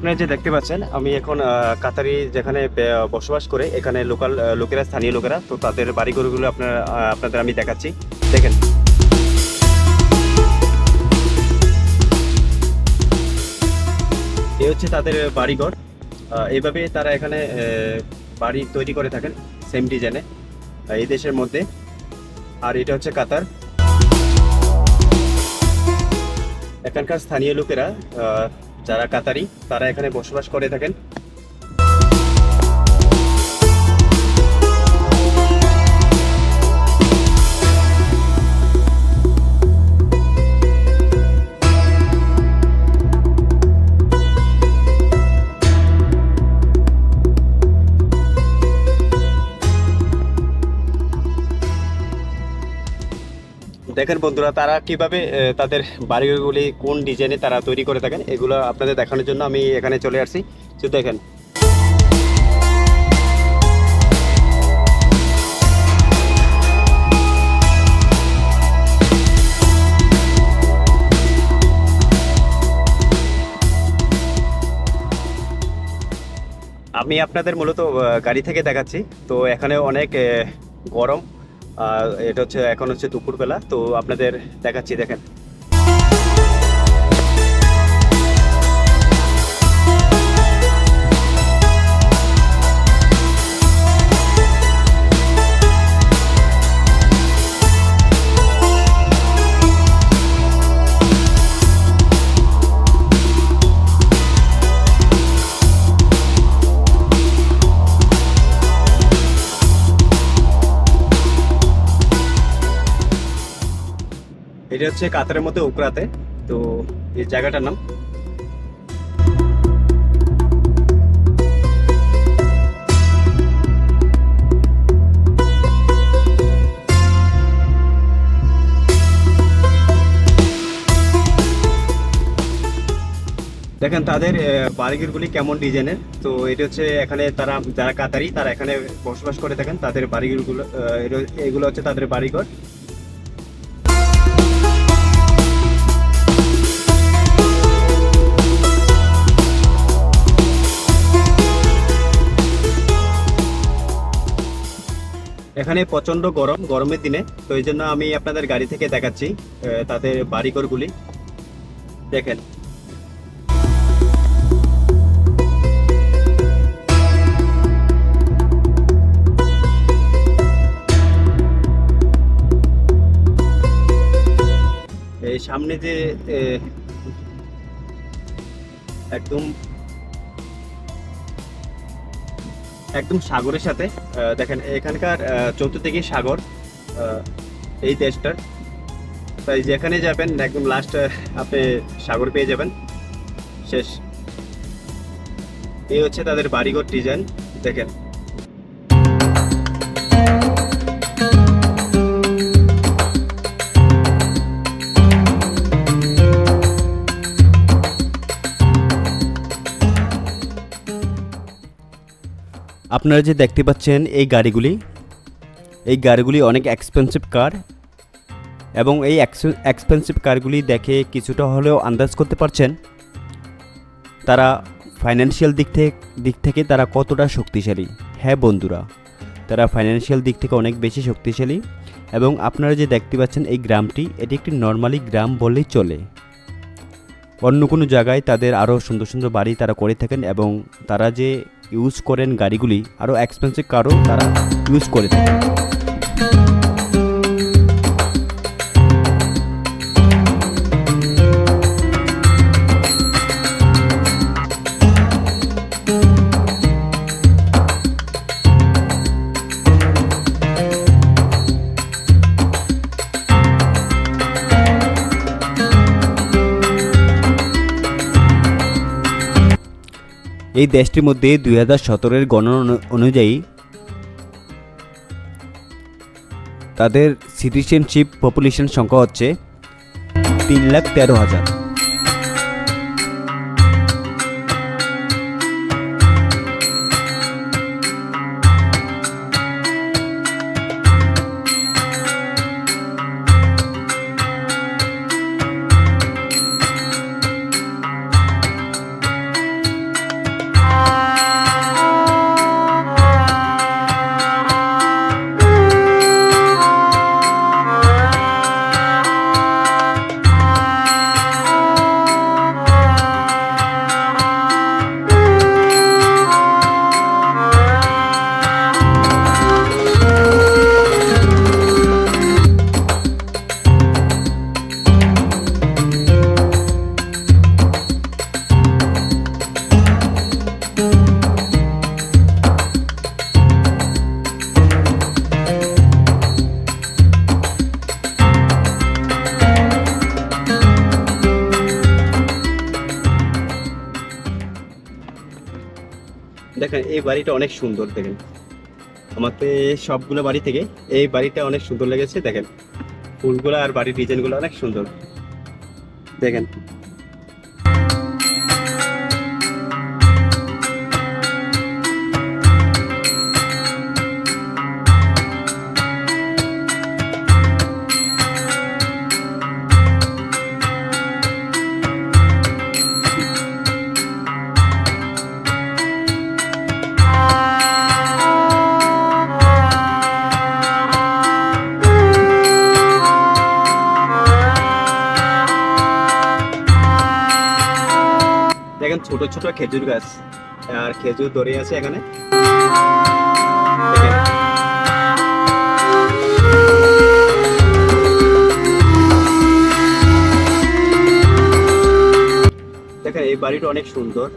আপনারা যে দেখতে পাচ্ছেন আমি এখন কাতারি যেখানে বসবাস করে এখানে লোকাল লোকেরা স্থানীয় লোকেরা তো তাদের বাড়িঘরগুলো আপনার আপনাদের আমি দেখাচ্ছি। দেখেন। এই হচ্ছে তাদের বাড়িঘর। আহ, এইভাবে তারা এখানে বাড়ি তৈরি করে থাকেন সেম ডিজাইনে এই দেশের মধ্যে। আর এটা হচ্ছে কাতার। এখানকার স্থানীয় লোকেরা যারা কাতারি তারা এখানে বসবাস করে থাকেন। দেখেন বন্ধুরা, তারা কীভাবে তাদের বাড়িগুলি কোন ডিজাইনে তারা তৈরি করে থাকেন, এগুলো আপনাদের দেখানোর জন্য আমি এখানে চলে আসছি। তো দেখেন। আমি আপনাদের মূলত গাড়ি থেকে দেখাচ্ছি। তো এখানে অনেক গরম এটা হচ্ছে এখন হচ্ছে দুপুরবেলা তো আপনাদের দেখাচ্ছি দেখেন। এটা হচ্ছে কাতারের মধ্যে উকরাতে তো এই জায়গাটার নাম। দেখেন তাদের আহ, বাড়িঘরগুলি কেমন ডিজাইনের? তো এটা হচ্ছে এখানে তারা যারা কাতারি তারা এখানে বসবাস করে থাকেন। তাদের বাড়িঘরগুলো আহ, এগুলো হচ্ছে তাদের বাড়িঘর। এখানে প্রচণ্ড গরম, গরমের দিনে। তো এই জন্য আমি আপনাদের গাড়ি থেকে দেখাচ্ছি তাদের বাড়িঘরগুলি। দেখেন। সামনে যে একদম একদম সাগরের সাথে দেখেন, এখানকার চতুর্দিকে সাগর এই দেশটার। তাই যেখানে যাবেন, একদম লাস্ট আপনি সাগর পেয়ে যাবেন। শেষ। এই হচ্ছে তাদের বাড়িঘর ডিজাইন দেখেন। আপনারা যে দেখতে পাচ্ছেন এই গাড়িগুলি এই গাড়িগুলি অনেক এক্সপেন্সিভ কার এবং এই এক্সপেন্সিভ কারগুলি দেখে কিছুটা হলেও আন্দাজ করতে পারছেন তারা ফাইন্যান্সিয়াল দিক থেকে দিক থেকে তারা কতটা শক্তিশালী। হ্যাঁ বন্ধুরা, তারা ফাইন্যান্সিয়াল দিক থেকে অনেক বেশি শক্তিশালী এবং আপনারা যে দেখতে পাচ্ছেন এই গ্রামটি, এটি একটি নর্মালি গ্রাম বললেই চলে। অন্য কোনো জায়গায় তাদের আরও সুন্দর সুন্দর বাড়ি তারা করে থাকেন এবং তারা যে ইউজ করেন গাড়িগুলি আরও এক্সপেন্সিভ কারও তারা ইউজ করে থাকেন। এই দেশটির মধ্যে দুই হাজার সতেরোর গণনা অনুযায়ী তাদের সিটিজেনশিপ পপুলেশন সংখ্যা হচ্ছে তিন লাখ তেরো হাজার। দেখেন, এই বাড়িটা অনেক সুন্দর, দেখেন। আমার তো সবগুলো বাড়ি থেকে এই বাড়িটা অনেক সুন্দর লেগেছে, দেখেন। ফুলগুলো আর বাড়ির ডিজাইনগুলো অনেক সুন্দর। দেখেন। দেখেন ছোট ছোট খেজুর গাছ আর খেজুর ধরে আছে এখানে দেখেন। দেখেন এই বাড়িটা অনেক সুন্দর